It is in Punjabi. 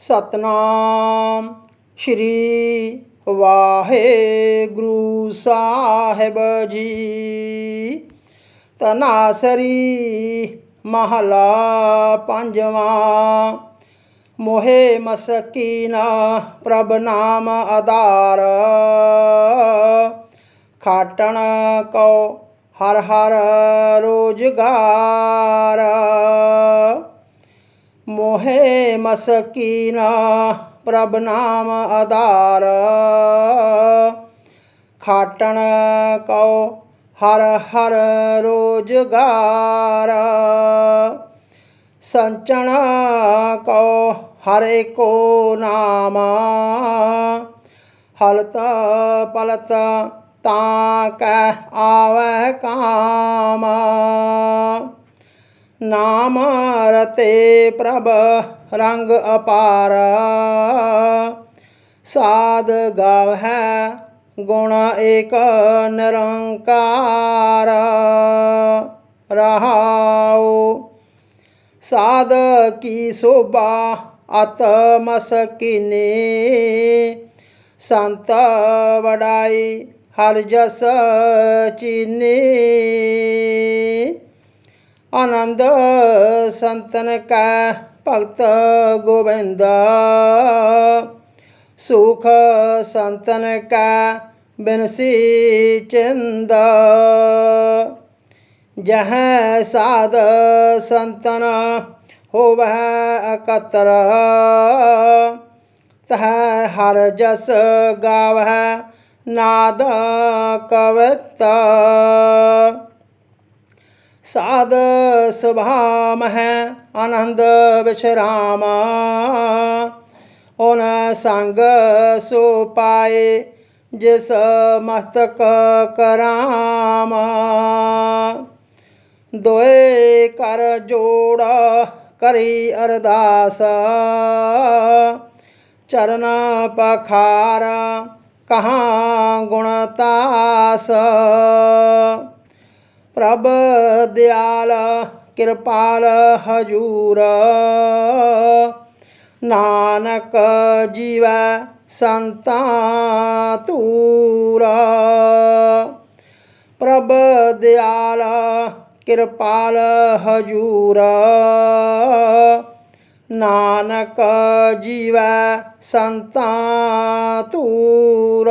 ਸਤਨਾਮ ਸ਼੍ਰੀ ਵਾਹਿਗੁਰੂ ਸਾਹਿਬ ਜੀ। ਤਨਾਸਰੀ ਮਹਲਾ ਪੰਜਵਾਂ, ਮੋਹੇ ਮਸਕੀਨਾ ਪ੍ਰਭ ਨਾਮ ਆਧਾਰ। ਖਾਟਣ ਕੋ ਹਰ ਹਰ ਰੋਜਗਾਰ। ਮੋਹੇ ਮਸਕੀਨਾ, ਪ੍ਰਭ ਨਾਮ ਆਧਾਰ। ਖਾਟਣ ਕਉ ਹਰ ਹਰ ਰੋਜਗਾਰ। ਸੰਚਣ ਕਉ ਹਰ ਕੋ ਨਾਮ। ਹਲਤ ਪਲਤ ਤਾਂ ਕੈ ਆਵੈ ਕਾਮ। ਨਾਮ ਰਤੇ ਪ੍ਰਭ ਰੰਗ ਅਪਾਰ। ਸਾਧ ਗਾਵਹਿ ਗੁਣ ਏਕ ਨਿਰੰਕਾਰ। ਰਹਾਉ। ਸਾਧ ਕੀ ਸੋਭਾ ਆਤਮਸਕੀਨੇ ਸੰਤ ਵਡਾਈ ਹਰ ਜਸ ਚੀਨੇ। ਆਨੰਦ ਸੰਤਨ ਕੈ, ਭਗਤ ਗੋਬਿੰਦ। ਸੁਖ ਸੰਤਨ ਕੈ, ਬਿਨਸੀ ਚਿੰਦ। ਜਹ ਸਾਧ ਸੰਤਨ ਹੋਵੈ ਅਕਤਰ ਤਹ ਹਰ ਜਸ ਗਾਵਹਿ, ਨਾਦ ਕਵਿਤ। ਸਾਧ ਸੁਭਾਮ ਹੈ ਆਨੰਦ ਵਿਸ਼ਰਾਮ ਓਨ ਸੰਗ ਸੋ ਪਾਏ ਜਿਸ ਮਸਤਕ ਕਰਾਮ। ਦੋਏ ਕਰ ਜੋੜ ਕਰੀ ਅਰਦਾਸ। ਚਰਨ ਪਖਾਰ ਕਹਾਂ ਗੁਣਤਾਸ ਪ੍ਰਭ ਦਿਆਲ, ਕਿਰਪਾਲ ਹਜੂਰ। ਨਾਨਕ ਜੀਵੈ ਸੰਤਾਂ ਤੂਰ ਪ੍ਰਭ ਦਿਆਲ, ਕਿਰਪਾਲ ਹਜੂਰ। ਨਾਨਕ ਜੀਵੈ ਸੰਤਾਂ ਤੂਰ